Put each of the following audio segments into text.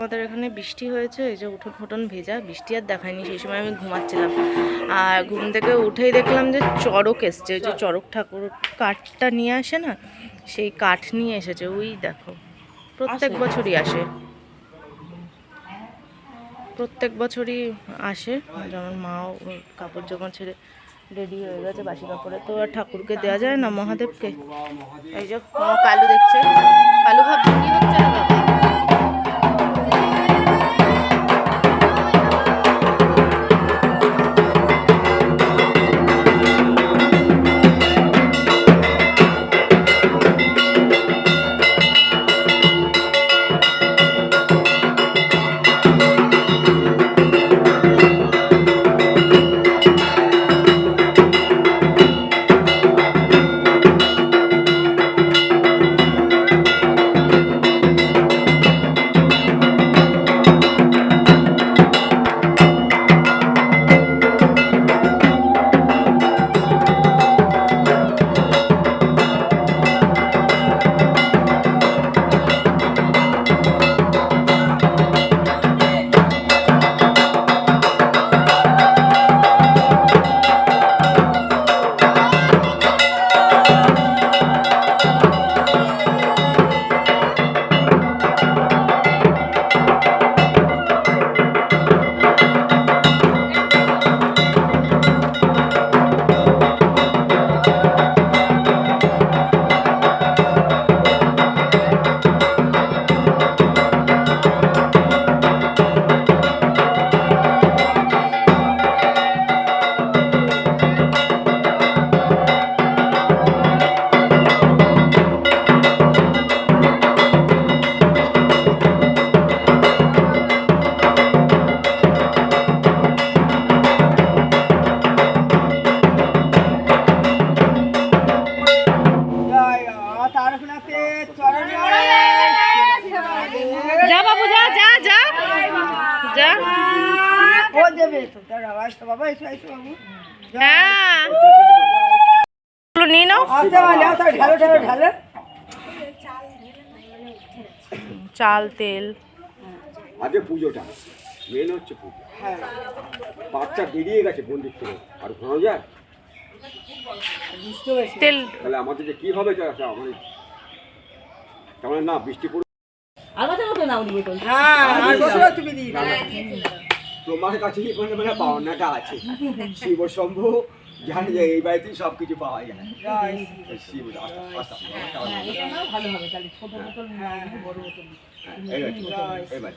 আমাদের এখানে বৃষ্টি হয়েছে এই যে উঠোন ফুটন ভেজা বৃষ্টি আর দেখায়নি সেই সময় আমি ঘুমাচ্ছিলাম। আর ঘুম থেকে উঠেই দেখলাম যে চড়ক এসছে যে চড়ক ঠাকুর কাঠটা নিয়ে আসে না সেই কাঠ নিয়ে এসেছে ওই দেখো প্রত্যেক বছরই আসে। প্রত্যেক বছরই আসে যেমন মাও কাপড় যখন ছেড়ে রেডি হয়ে গেছে বাসি কাপড়ে তো আর ঠাকুরকে দেওয়া যায় না মহাদেবকে? এই যে কালু দেখছে কালু ভাবছে ও দেবে তো তার আওয়াজ বাবা এসো এসো বাবু। হ্যাঁ। নিয়ে নাও। আচ্ছা মানে ঢালো ঢালো ঢালো। চাল তেল। আগে পুজোটা মেন হচ্ছে পুজো। হ্যাঁ। বাচ্চা বেরিয়ে গেছে মন্দির থেকে। আর ঘোরা যায়? তেল। তাহলে আমাদের যে কী হবে আমাদের না বৃষ্টি পড়ে হ্যাঁ আর বছর তুমি। দিই তোমার কাছে মানে মানে পাওনাটা আছে? শিব শম্ভু জানে যে এই বাড়িতেই সব কিছু পাওয়া যায়। শিব আস্তে আস্তে এই বাড়ি, এই বাড়ি।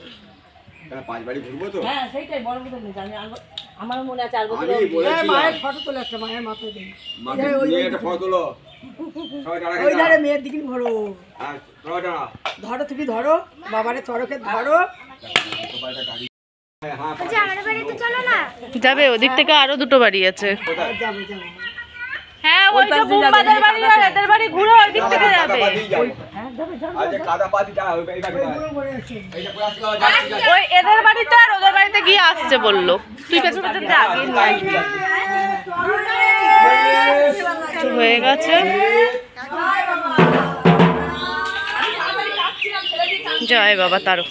তাহলে পাঁচ বাড়ি ঘুরবো তো? হ্যাঁ সেইটাই বড় বোতল আমি আমার মনে আছে আর মায়ের ফটো তোলে একটা মায়ের মাথায় দিই একটা ফটো তোলো। ওই ধারে মেয়ের দিকে ধরো। হ্যাঁ ধরো তুমি ধরো। বাবারে চড়কে ধরো। হ্যাঁ যাবে ওদিক থেকে আরও দুটো বাড়ি আছে। হ্যাঁ ওই যে বুম্বাদের বাড়ি আর এদের বাড়ি ঘুরে ওই দিক থেকে যাবে। আচ্ছা ওই এদের বাড়িতে আর ওদের বাড়িতে গিয়ে আসছে বলল। তুই পেছন পেছন যা আগে নিয়ে আয়। হয়ে গেছে। জয় বাবা তারক